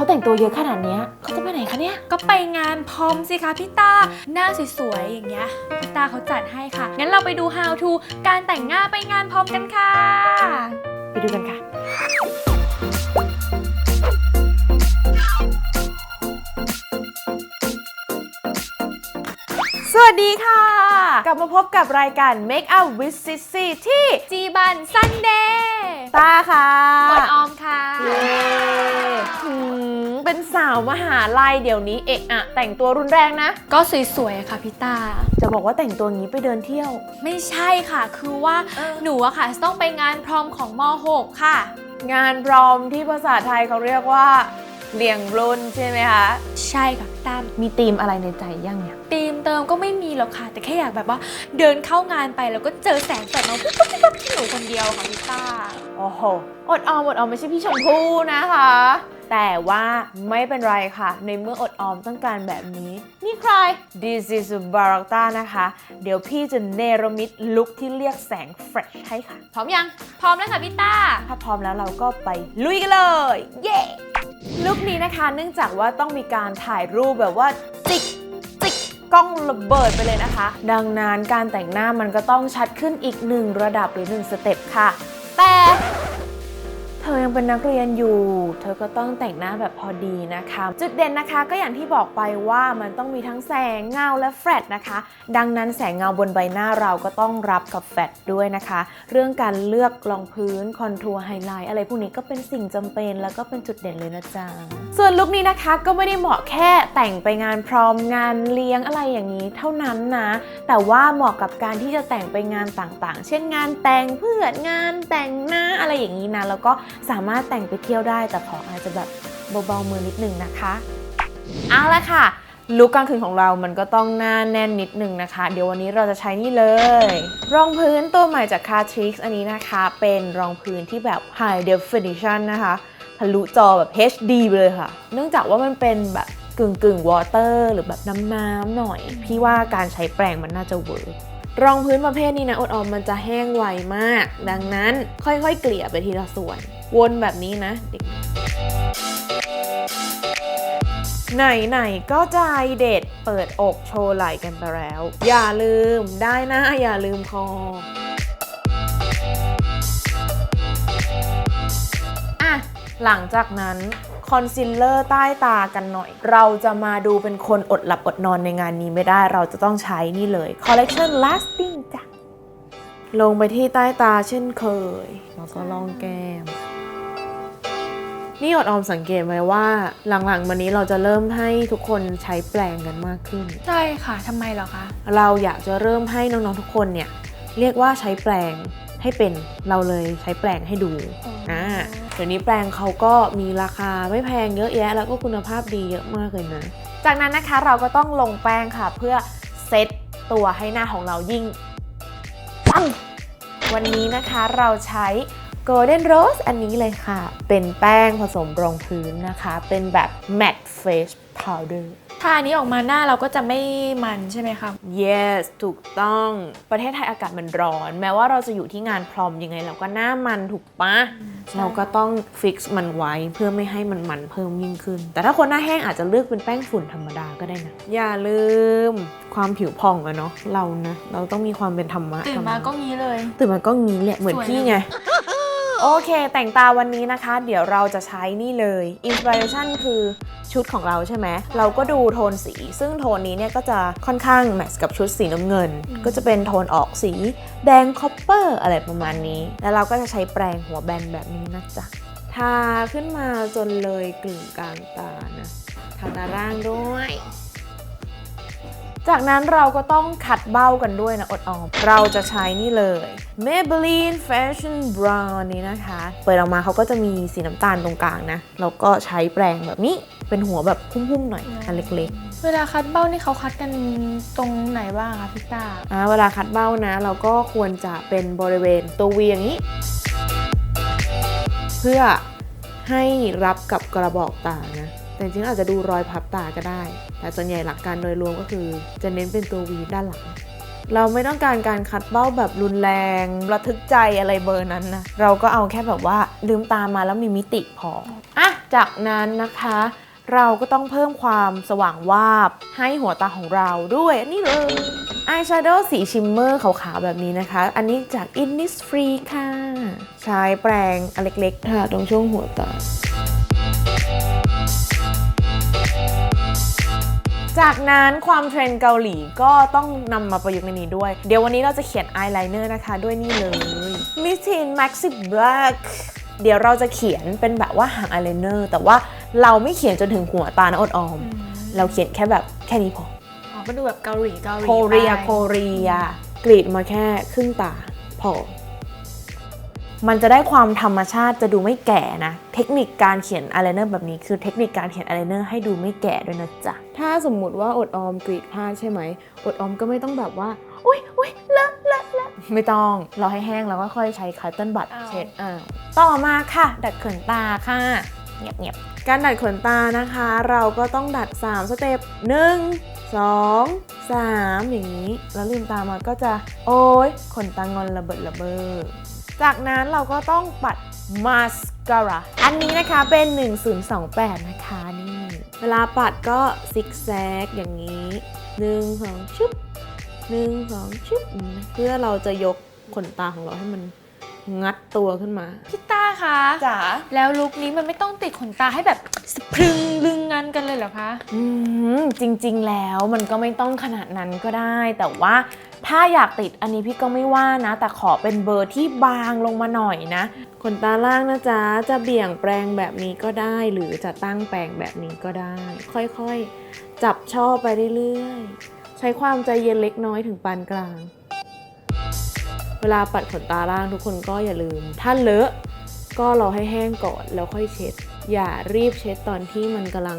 เขาแต่งตัวเยอะขนาดเนี้ยเขาจะไปไหนคะเนี่ย ก็ไปงานพร้อมสิคะพี่ตา หน้าสวยๆอย่างเงี้ยพี่ตาเขาจัดให้ค่ะ งั้นเราไปดู how to การแต่งหน้าไปงานพร้อมกันค่ะ ไปดูกันค่ะ สวัสดีค่ะ กลับมาพบกับรายการ Make Up with Sissy ที่จีบันซันเดย์ตาค่ะอดออมค่ะ เย้หืม เป็นสาวมหาลัยเดี๋ยวนี้เอะอะแต่งตัวรุนแรงนะ ก็สวยๆอะค่ะพี่ตา จะบอกว่าแต่งตัวงี้ไปเดินเที่ยว ไม่ใช่ค่ะ คือว่าเออหนูอะค่ะต้องไปงานพร้อมของม .6 ค่ะ งานพรอมที่ภาษาไทยเขาเรียกว่าเลี้ยงรุ่นใช่ไหมคะ ใช่ค่ะพี่ตามมีธีมอะไรในใจยังเนี่ยตีมเติมก็ไม่มีหรอกค่ะ แต่แค่อยากแบบว่า เดินเข้างานไปแล้วก็เจอแสงแสงมาปุ๊บปุ๊บปุ๊บปุ๊บที่หนูคนเดียวค่ะพี่ตาโอ้โหอดออมอดออมไม่ใช่พี่ชมพู่นะคะ แต่ว่าไม่เป็นไรค่ะ ในเมื่ออดออมต้องการแบบนี้ นี่ใคร This is b a r a k t a นะคะ เดี๋ยวพี่จะเนรมิตลุคที่เรียกแสงเฟรชให้ค่ะ พร้อมยัง พร้อมแล้วค่ะพี่ตาถ้าพร้อมแล้วเราก็ไปลุยกันเลย เย้ลุคนี้นะคะเนื่องจากว่าต้องมีการถ่ายรูปแบบว่าจิกจิกกล้องระเบิดไปเลยนะคะ ดังนั้นการแต่งหน้ามันก็ต้องชัดขึ้นอีกหนึ่งระดับหรือหนึ่งสเต็ปค่ะ แต่เธอ ยังเป็นนักเรียนอยู่ เธอก็ต้องแต่งหน้าแบบพอดีนะคะ จุดเด่นนะคะก็อย่างที่บอกไปว่ามันต้องมีทั้งแสงเงาและแฟลตนะคะ ดังนั้นแสงเงาบนใบหน้าเราก็ต้องรับกับแฟลตด้วยนะคะ เรื่องการเลือกรองพื้นคอนทัวร์ไฮไลท์อะไรพวกนี้ก็เป็นสิ่งจำเป็น แล้วก็เป็นจุดเด่นเลยนะจ๊ะส่วนลุคนี้นะคะก็ไม่ได้เหมาะแค่แต่งไปงานพร้อมงานเลี้ยงอะไรอย่างนี้เท่านั้นนะ แต่ว่าเหมาะกับการที่จะแต่งไปงานต่างๆ เช่นงานแต่งเพื่อนงานแต่งหน้าอะไรอย่างนี้นะแล้วก็สาามารถแต่งไปเที่ยวได้ แต่ขออาจจะแบบเบาๆมือนิดนึงนะคะเอาละค่ะลุคกลางคืนของเรามันก็ต้องหน้าแน่นนิดนึงนะคะ เดี๋ยววันนี้เราจะใช้นี่เลย รองพื้นตัวใหม่จาก Catrix อันนี้นะคะ เป็นรองพื้นที่แบบ High Definition นะคะทะลุจอแบบ HD ไปเลยค่ะ เนื่องจากว่ามันเป็นแบบกึ่งกึ่งวอเตอร์หรือแบบน้ำๆหน่อย พี่ว่าการใช้แปรงมันน่าจะเวิร์กรองพื้นประเภทนี้นะอดออมมันจะแห้งไวมาก ดังนั้นค่อยๆ เกลี่ยไปทีละส่วน วนแบบนี้นะไหนๆก็ใจเด็ดเปิดอกโชว์ไหล่กันไปแล้ว อย่าลืมได้นะอย่าลืมคออะหลังจากนั้นคอนซีลเลอร์ใต้ตากันหน่อย เราจะมาดูเป็นคนอดหลับอดนอนในงานนี้ไม่ได้ เราจะต้องใช้นี่เลย Collection Lasting จ้ะลงไปที่ใต้ตาเช่นเคย แล้วก็ลองแก้ม นี่อดออมสังเกตไหมว่าหลังๆมานี้เราจะเริ่มให้ทุกคนใช้แปลงกันมากขึ้น ใช่ค่ะทำไมเหรอคะ เราอยากจะเริ่มให้น้องๆทุกคนเนี่ยเรียกว่าใช้แปลงให้เป็นเราเลยใช้แปลงให้ดูอ๋ออ่อ่าเดี๋ยวนี้แปลงเขาก็มีราคาไม่แพงเยอะแยะ แล้วก็คุณภาพดีเยอะมากเลยนะ จากนั้นนะคะเราก็ต้องลงแป้งค่ะ เพื่อเซตตัวให้หน้าของเรายิ่งปังวันนี้นะคะเราใช้ Golden Rose อันนี้เลยค่ะ เป็นแป้งผสมรองพื้นนะคะ เป็นแบบ matte face powder ถ้าอันนี้ออกมาหน้าเราก็จะไม่มันใช่ไหมคะ yes ถูกต้อง ประเทศไทยอากาศมันร้อน แม้ว่าเราจะอยู่ที่งานพรอมยังไง เราก็หน้ามันถูกปะใช่เราก็ต้องฟิกซ์มันไว้เพื่อไม่ให้มันมันเพิ่มยิ่งขึ้น แต่ถ้าคนหน้าแห้งอาจจะเลือกเป็นแป้งฝุ่นธรรมดาก็ได้นะ อย่าลืมความผิวผ่องอะเนาะ เรานะ เราต้องมีความเป็นธรรมะตื่นมาก็งี้เลย ตื่นมาก็งี้แหละ เหมือนสวยพี่ไง โอเค แต่งตาวันนี้นะคะ เดี๋ยวเราจะใช้นี่เลยอินสปิเรชันคือชุดของเราใช่ไหม เราก็ดูโทนสี ซึ่งโทนนี้เนี่ยก็จะค่อนข้างแมทช์กับชุดสีน้ำเงิน ก็จะเป็นโทนออกสีแดงคอปเปอร์อะไรประมาณนี้ แล้วเราก็จะใช้แปรงหัวแบนแบบนี้นะจ๊ะ ทาขึ้นมาจนเลยกึ่งกลางตานะ ทาตาล่างด้วย จากนั้นเราก็ต้องขัดเบ้ากันด้วยนะอดออม เราจะใช้นี่เลย Maybelline Fashion Brown นี้นะคะ เปิดออกมาเขาก็จะมีสีน้ำตาลตรงกลางนะ แล้วก็ใช้แปรงแบบนี้ เป็นหัวแบบพุ่มๆหน่อยอันเล็กเวลาคัดเบ้านี่เขาคัดกันตรงไหนบ้างคะพี่ตาๆอ่าเวลาคัดเบ้านะ เราก็ควรจะเป็นบริเวณตัววีอย่างนี้ เพื่อให้รับกับกระบอกตานะ แต่จริงอาจจะดูรอยพับตาก็ได้ แต่ส่วนใหญ่หลักการโดยรวมก็คือ จะเน้นเป็นตัววีด้านหลัง เราไม่ต้องการการคัดเบ้าแบบรุนแรงระทึกใจอะไรเบอร์นั้นนะ เราก็เอาแค่แบบว่าลืมตามาแล้วมีมิติพออะจากนั้นนะคะ เราก็ต้องเพิ่มความสว่างวาบให้หัวตาของเราด้วยอันนี่เลยอายแชโดว์สีชิมเมอร์ขาวๆแบบนี้นะคะ อันนี้จาก Innisfree ค่ะ ใช้แปรงอันเล็กๆค่ะตรงช่วงหัวตา จากนั้นความเทรนด์เกาหลีก็ต้องนำมาประยุกต์ในนี้ด้วย เดี๋ยววันนี้เราจะเขียนอายไลเนอร์นะคะด้วยนี่เลย Miss Teen Maxi Black เดี๋ยวเราจะเขียนเป็นแบบว่าหางอายไลเนอร์แต่ว่าเราไม่เขียนจนถึงหัวตานะอดออม เราเขียนแค่แบบแค่นี้พออ๋อก็ดูแบบเกาหลีเกาหลีโคเรียไปโคเรียกรีดมาแค่ครึ่งตาพอ มันจะได้ความธรรมชาติจะดูไม่แก่นะ เทคนิคการเขียนอายไลเนอร์แบบนี้คือเทคนิคการเขียนอายไลเนอร์ให้ดูไม่แก่ด้วยนะจ๊ะ ถ้าสมมุติว่าอดออมกรีดพลาดใช่ไหม อดออมก็ไม่ต้องแบบว่าอุ้ยอุ้ยเลอะเลอะเลอะไม่ต้องรอให้แห้งแล้วก็ค่อยใช้คัตเติ้ลบัตเช็ดอ่าต่อมาค่ะ ดัดขนตาค่ะ เงียบๆการดัดขนตานะคะ เราก็ต้องดัด 3 สเต็ป1 2 3อย่างนี้ แล้วลืมตามาก็จะ โอ้ยขนตางอนระเบิดระเบ้อ จากนั้นเราก็ต้องปัดมาสการาอันนี้นะคะเป็น 1028 นะคะนี่ เวลาปัดก็ซิกแซกอย่างนี้1 2ชุบ1 2ชุบอืมเพื่อเราจะยกขนตาของเราให้มัน งัดตัวขึ้นมา พี่ต้าคะจ๋าแล้วลุคนี้มันไม่ต้องติดขนตาให้แบบสะพรึงลึงงันกันเลยเหรอคะอืมจริงๆแล้วมันก็ไม่ต้องขนาดนั้นก็ได้ แต่ว่าถ้าอยากติดอันนี้พี่ก็ไม่ว่านะ แต่ขอเป็นเบอร์ที่บางลงมาหน่อยนะขนตาล่างนะจ๊ะจะเบี่ยงแปรงแบบนี้ก็ได้ หรือจะตั้งแปรงแบบนี้ก็ได้ ค่อยๆ จับช่อไปเรื่อยๆ ใช้ความใจเย็นเล็กน้อยถึงปานกลาง เวลาปัดขนตาล่างทุกคนก็อย่าลืม ถ้าเลอะก็รอให้แห้งก่อนแล้วค่อยเช็ด อย่ารีบเช็ดตอนที่มันกำลัง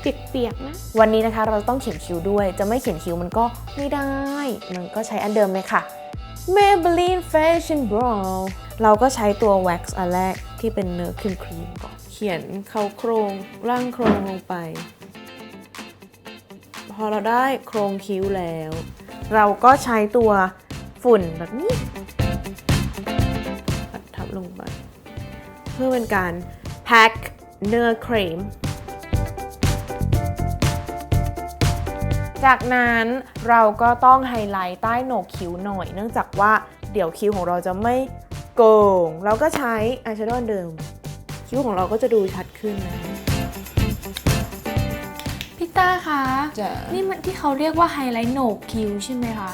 เปียกๆนะ วันนี้นะคะเราต้องเขียนคิ้วด้วย จะไม่เขียนคิ้วมันก็ไม่ได้ มันก็ใช้อันเดิมเลยค่ะ Maybelline Fashion Brow เราก็ใช้ตัว wax อันแรกที่เป็นเนื้อครีมครีมๆก่อน เขียนเข้าโครงร่างโครงลงไป พอเราได้โครงคิ้วแล้ว เราก็ใช้ตัวฝุ่นแบบนี้ปัดทับ ลงไป เพื่อเป็นการแพ็คเนื้อครีม จากนั้นเราก็ต้องไฮไลท์ใต้โหนกคิ้วหน่อย เนื่องจากว่าเดี๋ยวคิ้วของเราจะไม่โกง เราก็ใช้อายแชโดว์อันเดิม คิ้วของเราก็จะดูชัดขึ้นนะพี่ต้าคะจะนี่มันที่เขาเรียกว่าไฮไลท์โหนกคิ้วใช่ไหมคะ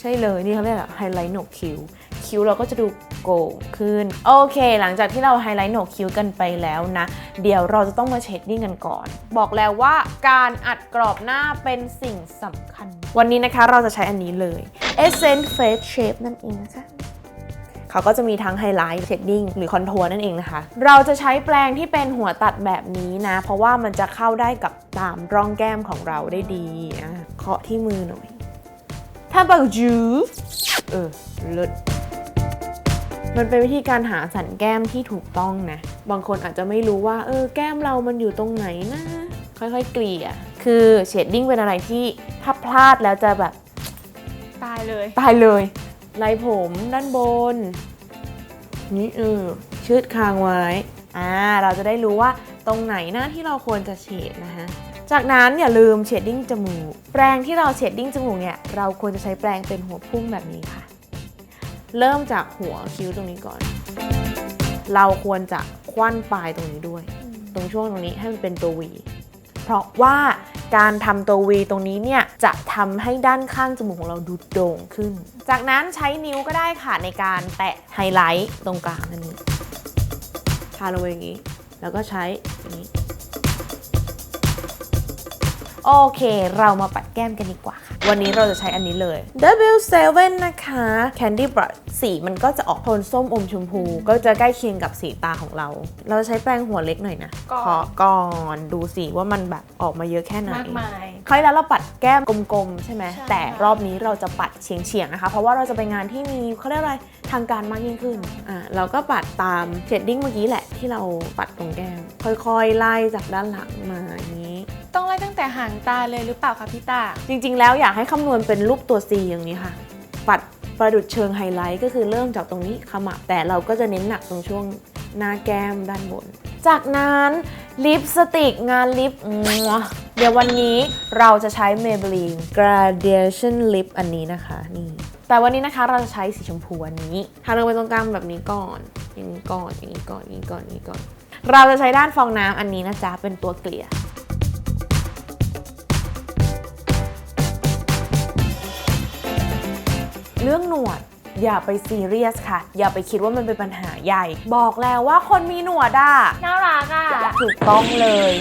ใช่เลยนี่เขาเรียกไฮไลท์โหนกคิ้ว คิ้วเราก็จะดูโก่งขึ้น โอเค หลังจากที่เราไฮไลท์โหนกคิ้วกันไปแล้วนะ เดี๋ยวเราจะต้องมาเชดดิ้งกันก่อน บอกแล้วว่าการอัดกรอบหน้าเป็นสิ่งสำคัญ วันนี้นะคะเราจะใช้อันนี้เลย Essence Face Shape นั่นเองนะคะเขาก็จะมีทั้งไฮไลท์เชดดิ้งหรือคอนทัวร์นั่นเองนะคะ เราจะใช้แปรงที่เป็นหัวตัดแบบนี้นะ เพราะว่ามันจะเข้าได้กับตามร่องแก้มของเราได้ดีอะเคาะที่มือหน่อยถ้าบักจูเออเลิศ มันเป็นวิธีการหาสันแก้มที่ถูกต้องนะ บางคนอาจจะไม่รู้ว่าเออแก้มเรามันอยู่ตรงไหนนะ ค่อยๆเกลี่ย คือเชดดิ้งเป็นอะไรที่ถ้าพลาดแล้วจะแบบตายเลยตายเลยไล่ผมด้านบน นี่เออชืดคางไว้ อ่า เราจะได้รู้ว่าตรงไหนนะที่เราควรจะเฉดนะฮะ จากนั้นอย่าลืมเชดดิ้งจมูก แปรงที่เราเชดดิ้งจมูกเนี่ย เราควรจะใช้แปรงเป็นหัวพุ่งแบบนี้ค่ะ เริ่มจากหัวคิ้วตรงนี้ก่อน เราควรจะคว้านปลายตรงนี้ด้วย ตรงช่วงตรงนี้ให้มันเป็นตัว V เพราะว่าการทำตัว V ตรงนี้เนี่ยจะทำให้ด้านข้างจมูกของเราดูโด่งขึ้น จากนั้นใช้นิ้วก็ได้ค่ะในการแตะไฮไลท์ตรงกลางนั่นเองทาลงไปอย่างนี้ แล้วก็ใช้อย่างนี้ โอเค เรามาปัดแก้มกันดีกว่า วันนี้เราจะใช้อันนี้เลย W7 นะคะ Candy Brush สีมันก็จะออกโทนส้มอมชมพู ก็จะใกล้เคียงกับสีตาของเรา เราจะใช้แปรงหัวเล็กหน่อยนะก่อน ขอก่อนดูสิว่ามันแบบออกมาเยอะแค่ไหน มากมาย คราวที่แล้วเราปัดแก้มกลมๆ ใช่ไหม ใช่ แต่รอบนี้เราจะปัดเฉียงๆ นะคะ เพราะว่าเราจะไปงานที่มีเขาเรียกอะไรทางการมากยิ่งขึ้น อ่าเราก็ปัดตามเชดดิ้งเมื่อกี้แหละที่เราปัดตรงแก้ม ค่อยๆ ไล่จากด้านหลังมาอย่างนี้ ต้องไล่ตั้งแต่หางตาเลยหรือเปล่าคะพี่ตา จริงๆ แล้วอยากให้คำนวณเป็นรูปตัว C อย่างนี้ค่ะ ปัดประดุดเชิงไฮไลท์ก็คือเริ่มจากตรงนี้ขมับแต่เราก็จะเน้นหนักตรงช่วงหน้าแก้มด้านบน จากนั้นลิปสติกงานลิปเดี๋ยววันนี้เราจะใช้ Maybelline Gradation Lip อันนี้นะคะนี่แต่วันนี้นะคะเราจะใช้สีชมพูอันนี้ทาลงไปตรงกลางแบบนี้ก่อนอย่างนี้ก่อนอย่างนี้ก่อนอย่างนี้ก่อนอย่างนี้ก่อน เราจะใช้ด้านฟองน้ำอันนี้นะจ๊ะเป็นตัวเกลี่ย เรื่องหนวดอย่าไปซีเรียสค่ะ อย่าไปคิดว่ามันเป็นปัญหาใหญ่ บอกแล้วว่าคนมีหนวดอะน่ารักอะถูกต้องเลย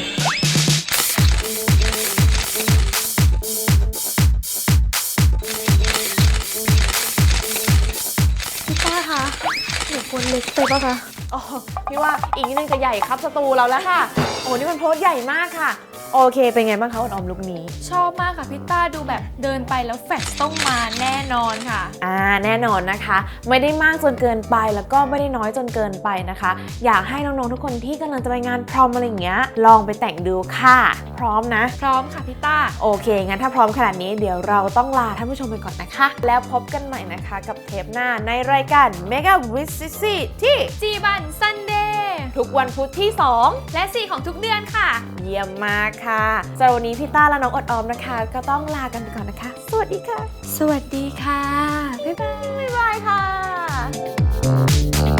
พี่ต้าคะหนูควรเล็กไปปะคะ อ๋อพี่ว่าอีกนิดนึงจะใหญ่ครับสตูเราแล้วค่ะ โอ้นี่มันโพสต์ใหญ่มากค่ะ โอเค เป็นไงบ้างคะอดออมลุกนี้ ชอบมากค่ะพี่ต้าดูแบบเดินไปแล้วแฟชต้องมาแน่นอนค่ะ อ่าแน่นอนนะคะ ไม่ได้มากจนเกินไปแล้วก็ไม่ได้น้อยจนเกินไปนะคะ อยากให้น้องๆทุกคนที่กำลังจะไปงานพรอมอะไรอย่างเงี้ย ลองไปแต่งดูค่ะ พร้อมนะ พร้อมค่ะพี่ต้า โอเค งั้นถ้าพร้อมขนาดนี้เดี๋ยวเราต้องลาท่านผู้ชมไปก่อนนะคะ แล้วพบกันใหม่นะคะกับเทปหน้าในรายการ Mega w i s i c ที่ จีบันซันเดย์ ทุกวันพุธที่และ 4 ของทุกเดือนค่ะ2เยี่ยมมากค่ะสำหรับวันนี้พี่ต้าและน้องอดออมนะคะ ก็ต้องลากันไปก่อนนะคะ สวัสดีค่ะ สวัสดีค่ะ บ๊ายบาย บ๊ายบายค่ะ